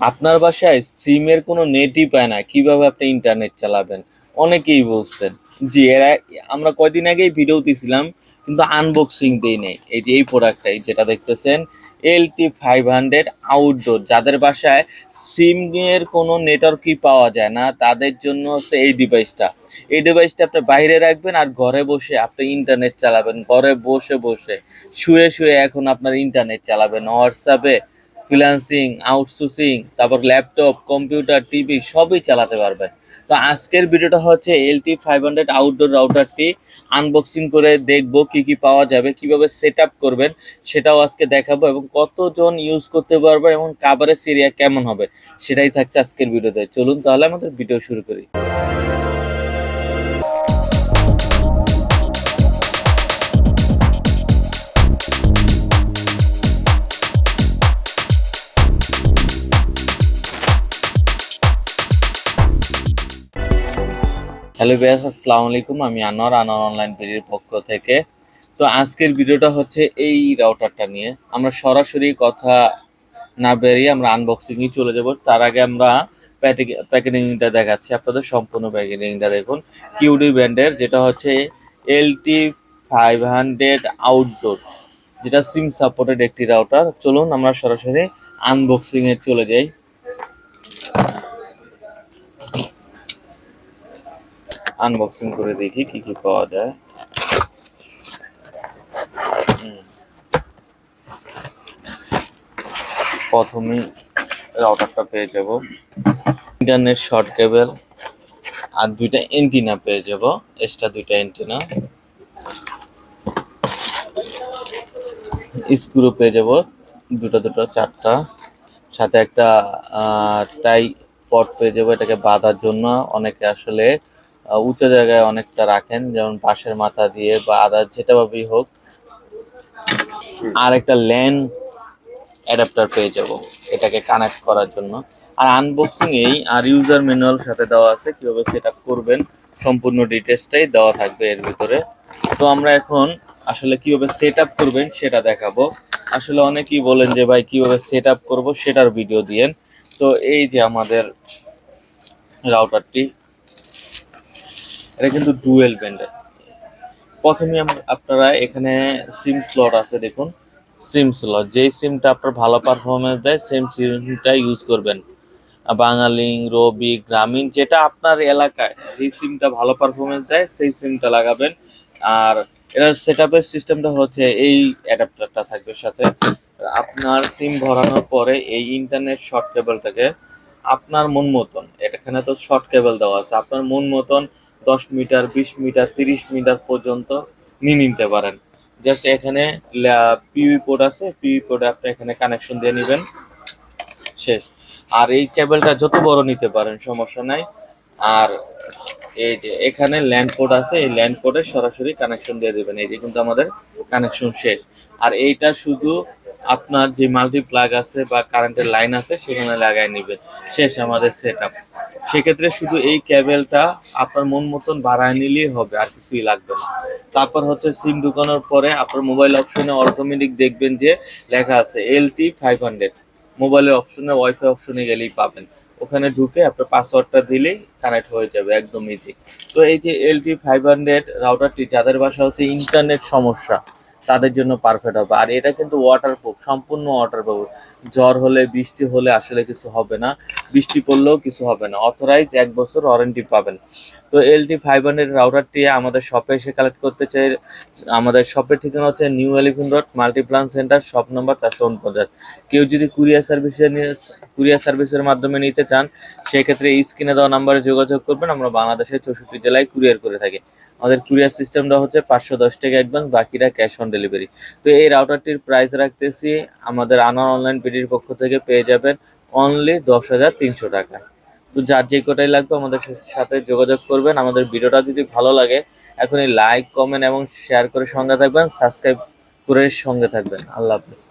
আপনার বাসায় সিমের কোনো নেটই পায় না, কীভাবে আপনি ইন্টারনেট চালাবেন? অনেকেই বলছেন, জি, এরা, আমরা কয়দিন আগেই ভিডিও দিয়েছিলাম কিন্তু আনবক্সিং দেই নেই। এই যে এই প্রোডাক্টটাই যেটা দেখতেছেন এলটি ফাইভ হান্ড্রেড আউটডোর যাদের বাসায় সিমের কোনো নেটওয়ার্কই পাওয়া যায় না, তাদের জন্য হচ্ছে এই ডিভাইসটা এই ডিভাইসটা আপনি বাইরে রাখবেন আর ঘরে বসে আপনি ইন্টারনেট চালাবেন। ঘরে বসে বসে শুয়ে শুয়ে এখন আপনার ইন্টারনেট চালাবেন। হোয়াটসঅ্যাপে ফ্রিল্যান্সিং আউটসোর্সিং তারপর ল্যাপটপ কম্পিউটার টিভি সবই চালাতে পারবেন। তো আজকের ভিডিওটা হচ্ছে এলটি ফাইভ হান্ড্রেড আউটডোর রাউটারটি আনবক্সিং করে দেখব কি কি পাওয়া যাবে, কীভাবে সেট করবেন, সেটাও আজকে দেখাবো এবং কতজন ইউজ করতে পারবে এবং কাভারেজ এরিয়া কেমন হবে, সেটাই থাকছে আজকের ভিডিওতে। চলুন তাহলে আমাদের ভিডিও শুরু করি। হ্যালো বিয়াস আসসালামু আলাইকুম। আমি আনোয়ার আনোয়ার অনলাইন পেজের পক্ষ থেকে। তো আজকের ভিডিওটা হচ্ছে এই রাউটারটা নিয়ে। আমরা সরাসরি কথা না বেরিয়ে আমরা আনবক্সিংয়ে চলে যাব। তার আগে আমরা প্যাকেজিংটা দেখাচ্ছি। আপনাদের সম্পূর্ণ প্যাকেজিংটা দেখুন। কিউডি ব্র্যান্ডের যেটা হচ্ছে এলটি ফাইভ হান্ড্রেড আউটডোর যেটা সিম সাপোর্টেড একটি রাউটার চলুন আমরা সরাসরি আনবক্সিংয়ে চলে যাই। আনবক্সিং করে দেখি কি কি পাওয়া যায়। প্রথমেই রাউটারটা পেয়ে যাব। ইন্টারনেট শর্ট কেবল আর দুইটা এন্টিনা পেয়ে যাব। এক্সট্রা দুইটা এন্টিনা স্ক্রু পেয়ে যাব। দুটো দুটো, চারটা। সাথে একটা টাই পট পেয়ে যাব। এটাকে বাঁধার জন্য। অনেকে আসলে উঁচু জায়গায় অনেকটা রাখেন যেমন পাশের মাথা দিয়ে বা আদার যেটা ভাবেই হোক। আর একটা ল্যান অ্যাডাপ্টার পেয়ে যাব এটাকে কানেক্ট করার জন্য। আর আনবক্সিং এই আর ইউজার ম্যানুয়াল সাথে দেওয়া আছে কীভাবে সেট করবেন সম্পূর্ণ ডিটেলসটাই দেওয়া থাকবে এর ভিতরে। তো আমরা এখন আসলে কীভাবে সেট আপ করবেন সেটা দেখাবো। আসলে অনেকেই বলেন যে ভাই কীভাবে সেট আপ করব সেটার ভিডিও দিয়েন। তো এই যে আমাদের রাউটারটি এটা কিন্তু ডুয়েল ব্যান্ডের প্রথমে আপনারা এখানে সিম স্লট আছে দেখুন। সিম স্লট যেই সিমটা আপনার ভালো পারফরমেন্স দেয় সেম সিমটা ইউজ করবেন। বাঙালিং, রবি, গ্রামীণ, যেটা আপনার এলাকায়, যেই সিমটা ভালো পারফরমেন্স দেয়, সেই সিমটা লাগাবেন। আর এটার সেট আপের সিস্টেমটা হচ্ছে এই অ্যাডাপ্টারটা থাকবে সাথে। আপনার সিম ভরানোর পরে এই ইন্টারনেট শর্ট কেবলটাকে আপনার মন মতন, এখানে তো শর্ট কেবল দেওয়া আছে, আপনার মন মতন দশ মিটার, বিশ মিটার, তিরিশ মিটার পর্যন্ত নিয়ে নিতে পারেন। জাস্ট এখানে পিউই পোর্ট আছে পিউই পোর্টে আপনি এখানে কানেকশন দিয়ে নেবেন। শেষ। আর এই কেবলটা যত বড় নিতে পারেন, সমস্যা নাই। আর এই যে এখানে ল্যান্ড পোর্ট আছে, এই ল্যান্ড পোর্টে সরাসরি কানেকশন দিয়ে দেবেন। এই যে কিন্তু আমাদের কানেকশন শেষ। আর এইটা শুধু আপনার যে মাল্টি প্লাগ আছে বা কারেন্টের লাইন আছে, সেখানে লাগাই নেবেন। শেষ আমাদের সেট সেক্ষেত্রে শুধু এই কেবেলটা আপনার মন মতন বাড়ায় নিলেই হবে, আর কিছুই লাগবে না। তারপর হচ্ছে সিম ঢুকানোর পরে আপনার মোবাইল অপশনে অটোমেটিক দেখবেন যে লেখা আছে এলটি ফাইভ হান্ড্রেড মোবাইলের অপশনে ওয়াইফাই অপশনে গেলেই পাবেন। ওখানে ঢুকে আপনার পাসওয়ার্ডটা দিলেই কানেক্ট হয়ে যাবে, একদম ইজি তো এই যে এলটি ফাইভ হান্ড্রেড রাউটারটি যাদের বাসা হচ্ছে ইন্টারনেট সমস্যা তাদের জন্য পারফেক্ট হবে। আর এটা কিন্তু ওয়াটারপ্রুফ সম্পূর্ণ ওয়াটার ওয়াটারপ্রুফ জ্বর হলে, বৃষ্টি হলে আসলে কিছু হবে না। বৃষ্টি পড়লেও কিছু হবে না। অথরাইজ এক বছর ওয়ারেন্টি পাবেন। তো এলটি ফাইভ হান্ড্রেড রাউটারটি আমাদের শপে এসে কালেক্ট করতে চাই। আমাদের শপের ঠিকানা হচ্ছে new elephant road multiplan centre shop number চারশো উনপঞ্চাশ। কেউ যদি কুরিয়ার সার্ভিসে কুরিয়ার সার্ভিসের মাধ্যমে নিতে চান, সেক্ষেত্রে স্ক্রিনে দেওয়া নাম্বারে যোগাযোগ করবেন। আমরা বাংলাদেশের চৌষট্টি জেলায় কুরিয়ার করে থাকি। আমাদের কুরিয়ার সিস্টেমটা হচ্ছে পাঁচশো দশ টাকা অ্যাডভান্স বাকিটা ক্যাশ অন ডেলিভারি তো এই রাউটারটির প্রাইস রাখতেছি আমাদের আনার অনলাইন পেডির পক্ষ থেকে পেয়ে যাবেন অনলি দশ হাজার তিনশো টাকা। তো যার যে কোটাই লাগবে আমাদের সাথে যোগাযোগ করবেন। আমাদের ভিডিওটা যদি ভালো লাগে, এখনই লাইক কমেন্ট এবং শেয়ার করে সঙ্গে থাকবেন। সাবস্ক্রাইব করে সঙ্গে থাকবেন। আল্লাহ হাফিজ।